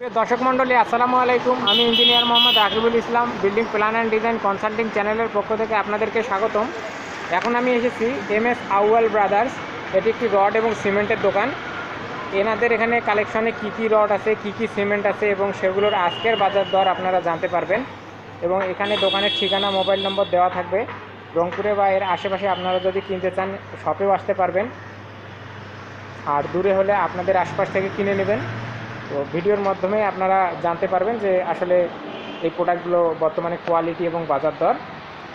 দর্শক মণ্ডলী, আসসালামু আলাইকুম। আমি engineer Mohammad Akibul Islam, building plan and design consulting চ্যানেলের পক্ষ থেকে আপনাদেরকে স্বাগতম। এখন আমি এসেছি এম এস আউয়াল ব্রাদার্স, এটি একটি রড এবং সিমেন্টের দোকান। এনাদের এখানে কালেকশনে কী কী রড আছে, কী কী সিমেন্ট আছে এবং সেগুলোর আজকের বাজার দর আপনারা জানতে পারবেন। এবং এখানে দোকানের ঠিকানা, মোবাইল নম্বর দেওয়া থাকবে। রংপুরে বা এর আশেপাশে আপনারা যদি কিনতে চান, শপেও আসতে পারবেন। আর দূরে হলে আপনাদের আশপাশ থেকে কিনে নেবেন। তো ভিডিওর মাধ্যমে আপনারা জানতে পারবেন যে আসলে এই প্রোডাক্টগুলো বর্তমানে কোয়ালিটি এবং বাজার দর।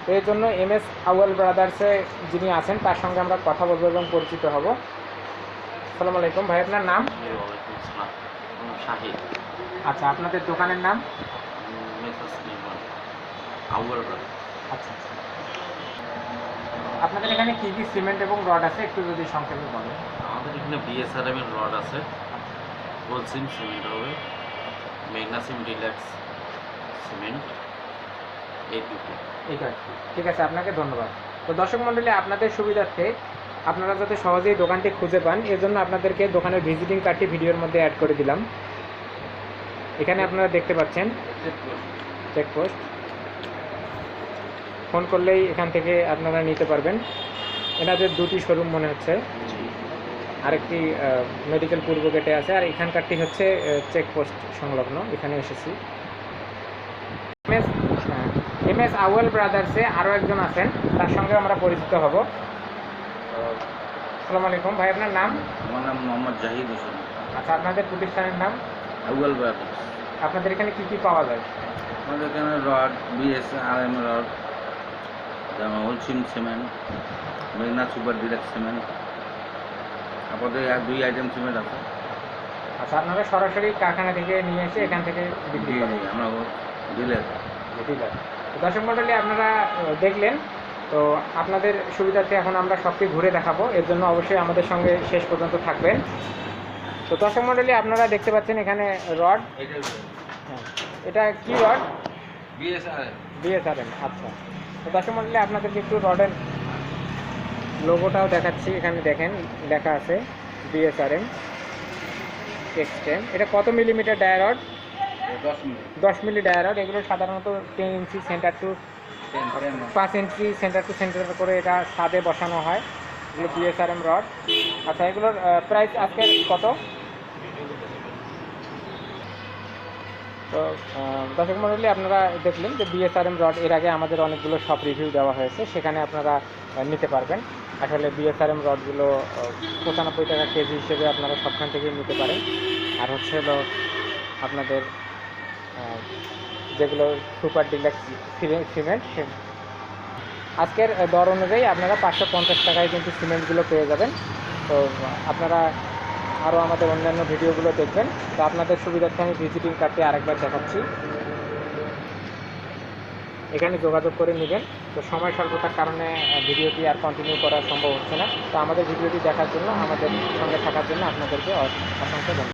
তো এর জন্য এম এস আউয়াল ব্রাদার্সে যিনি আছেন তার সঙ্গে আমরা কথা বলব এবং পরিচিত হব। সালাম আলাইকুম। ভাই আপনার নাম? আসসালাম। আচ্ছা আপনাদের দোকানের নাম? আচ্ছা আচ্ছা। আপনাদের এখানে কী কী সিমেন্ট এবং রড আছে? একটু যদি সংক্ষেপে বলেন। আমাদের এখানে বিএসআরএম এর রড আছে। গোলসিম সিমেন্ট হবে মেগনাসিম ডিলাক্স সিমেন্ট এই দুটো এই কয়েকটি ঠিক আছে আপনাকে ধন্যবাদ। তো দর্শক মণ্ডলী আপনাদের সুবিধার্থে আপনারা যাতে সহজেই দোকানটি খুঁজে পান এর জন্য আপনাদেরকে দোকানের ভিজিটিং কার্ডটি ভিডিওর মধ্যে অ্যাড করে দিলাম। এখানে আপনারা দেখতে পাচ্ছেন চেকপোস্ট ফোন করলেই এখান থেকে আপনারা নিতে পারবেন। এনাদের দুটি শোরুম মনে হচ্ছে। আরেকটি মেডিকেল পূর্ব গেটে আছে আর এখানকারটি হচ্ছে চেকপোস্ট সংলগ্ন এখানে এসেছি। এমএস এম এস আউয়েল ব্রাদার্সে আরও একজন আছেন তার সঙ্গে আমরা পরিচিত হব। আসসালামু আলাইকুম ভাই আপনার নাম? আমার নাম মোহাম্মদ জাহিদ হোসেন। আচ্ছা আপনাদের প্রতিষ্ঠানের নাম? আউয়াল ব্রাদার্স। আপনাদের এখানে কি কি পাওয়া যায়? আমাদের এখানে রড বিএসআরএম রড যেমন সিমেন্ট মেঘনা সুপার ডিলাক্স সিমেন্ট আপাতত দুই আইটেম সিমেন্ট আছে আচ্ছা আপনারা সরাসরি কারখানা থেকে নিয়ে এসে এখান থেকে বিক্রি করেন। আমরা ডিলার তো দর্শক মণ্ডলী আপনারা দেখলেন। তো আপনাদের সুবিধার্থে এখন আমরা সবটি ঘুরে দেখাবো। এর জন্য অবশ্যই আমাদের সঙ্গে শেষ পর্যন্ত থাকবেন। তো দর্শক মণ্ডলী আপনারা দেখতে পাচ্ছেন এখানে রড। হ্যাঁ এটা কি রড? বিএসআরএম বিএসআরএম আচ্ছা। তো দর্শক মণ্ডলী আপনাদেরকে একটু রডের লোগোটাও দেখাচ্ছি এখানে দেখেন লেখা আছে বিএসআরএম এক্সটেন এটা কত মিলিমিটার ডায়ারড দশ দশ মিলি ডায়ারড এগুলো সাধারণত টেন ইঞ্চি সেন্টার টু পাঁচ ইঞ্চি সেন্টার টু সেন্টার করে এটা ছাদে বসানো হয়। এগুলো বিএসআরএম রড আচ্ছা এগুলোর প্রাইস আজকে কত? তো দর্শক মণ্ডলী আপনারা দেখলেন যে বিএসআরএম রড এর আগে আমাদের অনেকগুলো শপ রিভিউ দেওয়া হয়েছে, সেখানে আপনারা নিতে পারবেন। আসলে বিএসআরএম রডগুলো পঁচানব্বই টাকা কেজি হিসেবে আপনারা সবখান থেকেই নিতে পারেন। আর হচ্ছে হলো আপনাদের যেগুলো সুপার ডিলাক্স সিমেন্ট, সে আজকের দর অনুযায়ী আপনারা পাঁচশো পঞ্চাশ টাকায় কিন্তু সিমেন্টগুলো পেয়ে যাবেন। তো, আপনারা আরও আমাদের অন্যান্য ভিডিওগুলো দেখবেন। তো আপনাদের সুবিধার্থে আমি ভিজিটিং কার্ডটি আরেকবার দেখাচ্ছি। এখানে যোগাযোগ করে নেবেন। তো সময় স্বল্পতার কারণে ভিডিওটি আর কন্টিনিউ করা সম্ভব হচ্ছে না। তো আমাদের ভিডিওটি দেখার জন্য, আমাদের সঙ্গে থাকার জন্য আপনাদেরকে অসংখ্য ধন্যবাদ।